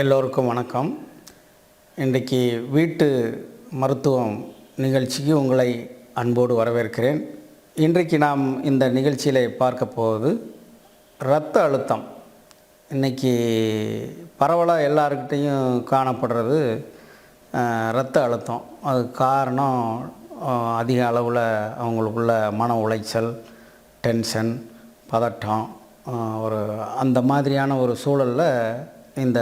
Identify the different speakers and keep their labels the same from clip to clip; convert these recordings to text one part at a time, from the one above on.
Speaker 1: எல்லோருக்கும் வணக்கம். இன்றைக்கு வீட்டு மருத்துவம் நிகழ்ச்சிக்கு உங்களை அன்போடு வரவேற்கிறேன். இன்றைக்கு நாம் இந்த நிகழ்ச்சியில் பார்க்க போவது இரத்த அழுத்தம். இன்றைக்கி பரவலாக எல்லாருக்கிட்டேயும் காணப்படுறது இரத்த அழுத்தம். அது காரணம் அதிக அளவில் அவங்களுக்குள்ள மன உளைச்சல் டென்ஷன் பதட்டம் ஒரு அந்த மாதிரியான ஒரு சூழலில் இந்த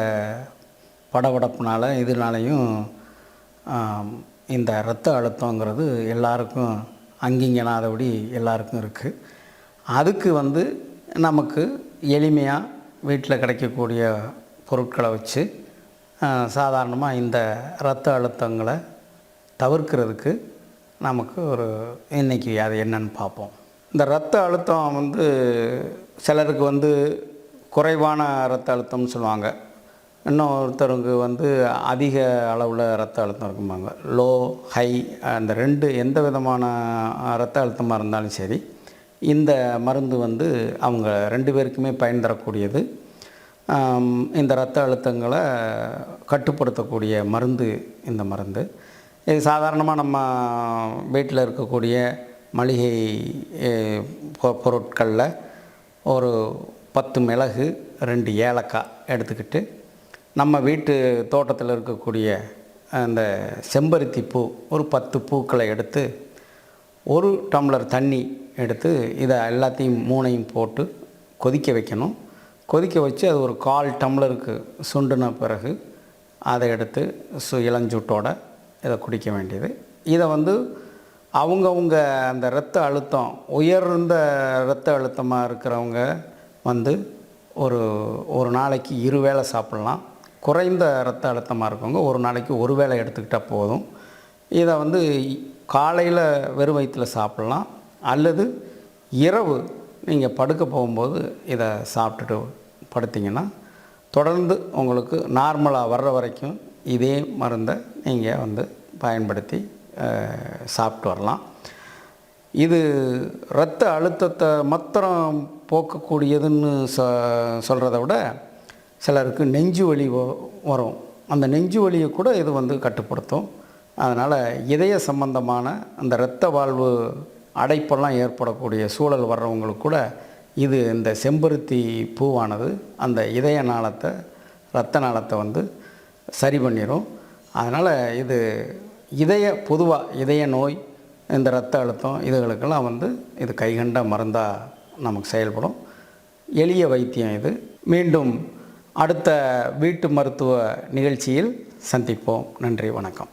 Speaker 1: படபடப்புனால இதனாலையும் இந்த இரத்த அழுத்தங்கிறது எல்லாருக்கும் அங்கிங்கனாதபடி எல்லாருக்கும் இருக்குது அதுக்கு வந்து நமக்கு எளிமையாக வீட்டில் கிடைக்கக்கூடிய பொருட்களை வச்சு சாதாரணமாக இந்த இரத்த அழுத்தங்களை தவிர்க்கிறதுக்கு நமக்கு ஒரு இன்றைக்கி அது என்னன்னு பார்ப்போம். இந்த இரத்த அழுத்தம் வந்து சிலருக்கு வந்து குறைவான இரத்த அழுத்தம்னு சொல்லுவாங்க. இன்னொருத்தருக்கு வந்து அதிக அளவில் இரத்த அழுத்தம் இருக்குமாங்க லோ ஹை அந்த ரெண்டு எந்த விதமான இரத்த அழுத்தமாக இருந்தாலும் சரி இந்த மருந்து வந்து அவங்க ரெண்டு பேருக்குமே பயன் தரக்கூடியது. இந்த இரத்த அழுத்தங்களை கட்டுப்படுத்தக்கூடிய மருந்து இந்த மருந்து. இது சாதாரணமாக நம்ம வீட்டில் இருக்கக்கூடிய மளிகை பொ- பொருட்களில் ஒரு பத்து மிளகு ரெண்டு ஏலக்காய் எடுத்துக்கிட்டு நம்ம வீட்டு தோட்டத்தில் இருக்கக்கூடிய அந்த செம்பருத்தி பூ ஒரு பத்து பூக்களை எடுத்து ஒரு டம்ளர் தண்ணி எடுத்து இதை எல்லாத்தையும் மூணையும் போட்டு கொதிக்க வைக்கணும். கொதிக்க வச்சு அது ஒரு கால் டம்ளருக்கு சுண்டுன பிறகு அதை எடுத்து சு இளஞ்சூட்டோட இதை குடிக்க வேண்டியது. இதை வந்து அவங்கவுங்க அந்த இரத்த அழுத்தம் உயர்ந்த இரத்த அழுத்தமாக இருக்கிறவங்க வந்து ஒரு ஒரு நாளைக்கு இரு வேளை சாப்பிட்லாம். குறைந்த இரத்த அழுத்தமாக இருக்கவங்க ஒரு நாளைக்கு ஒரு வேளை எடுத்துக்கிட்டால் போதும். இதை வந்து காலையில் வெறும் வயிற்றில் சாப்பிட்லாம். அல்லது இரவு நீங்கள் படுக்க போகும்போது இதை சாப்பிட்டுட்டு படுத்திங்கன்னா தொடர்ந்து உங்களுக்கு நார்மலாக வர்ற வரைக்கும் இதே மருந்தை நீங்கள் வந்து பயன்படுத்தி சாப்பிட்டு வரலாம். இது இரத்த அழுத்தத்தை மாத்திரம் போக்கக்கூடியதுன்னு சொ சொல்கிறத விட சிலருக்கு நெஞ்சு வலி வ- வரும். அந்த நெஞ்சு வலியை கூட இது வந்து கட்டுப்படுத்தும். அதனால் இதய சம்பந்தமான அந்த இரத்த வாழ்வு அடைப்பெல்லாம் ஏற்படக்கூடிய சூழல் வர்றவங்களுக்கு கூட இது இந்த செம்பருத்தி பூவானது அந்த இதய நாளத்தை இரத்த நாளத்தை வந்து சரி பண்ணிடும் அதனால் இது இதய பொதுவாக இதய நோய் இந்த இரத்த அழுத்தம் இதுகளுக்கெல்லாம் வந்து இது கைகண்ட மருந்தாக நமக்கு செயல்படும். எளிய வைத்தியம் இது. மீண்டும் அடுத்த வீட்டு மருத்துவ நிகழ்ச்சியில் சந்திப்போம். நன்றி வணக்கம்.